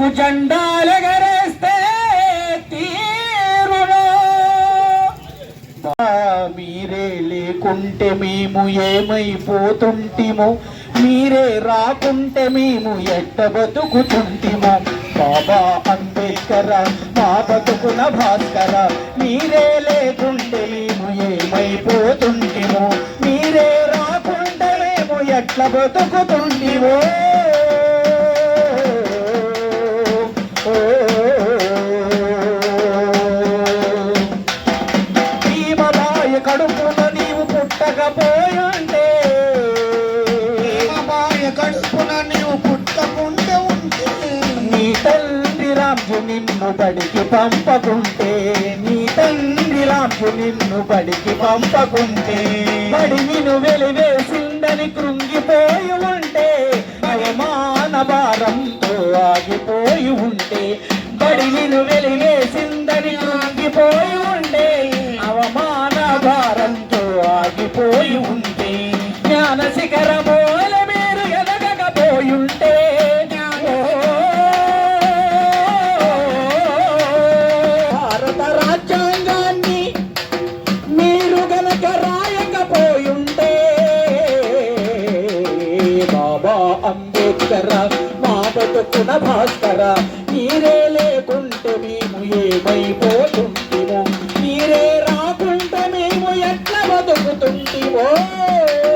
నీకు జెండాలెగరేస్తే తీరును బా మీరే లేకుంటే మేము ఏమైపోతుంటిమో? మీరే రాకుంటే మేము ఎట్ట బతుకుతుంటిమో? బాబా అంబేద్కర మా బతుకున భాస్కర మీరే లేకుంటే మేము ఏమైపోతుంటిమో? మీరే రాకుంటే మేము ఎట్ల బతుకుతుంటివో పుట్టకపోయుంటే. మాయ కడుపున నీవు పుట్టకుంటే ఉంటే. నీ తండ్రి రాజు నిన్ను బడికి పంపకుంటే. నీ తండ్రి రాజు నిన్ను బడికి పంపకుంటే. బడి నిన్ను వెలివేసిందని కృంగిపోయి ఉంటే. అవమాన భారంతో ఆగిపోయి ఉంటే. బడి నిన్ను ఆగిపోయి ఉంటే జ్ఞాన శిఖరమూల మీరు ఎదగకపోయుంటే భారత రాజ్యాంగాన్ని మీరు గనక రాయకపోయుంటే బాబా అంబేద్కర్ మా బతుకున భాస్కర మీరే లేకుంటే మేము ఏమైపోతుంటిమో ಓ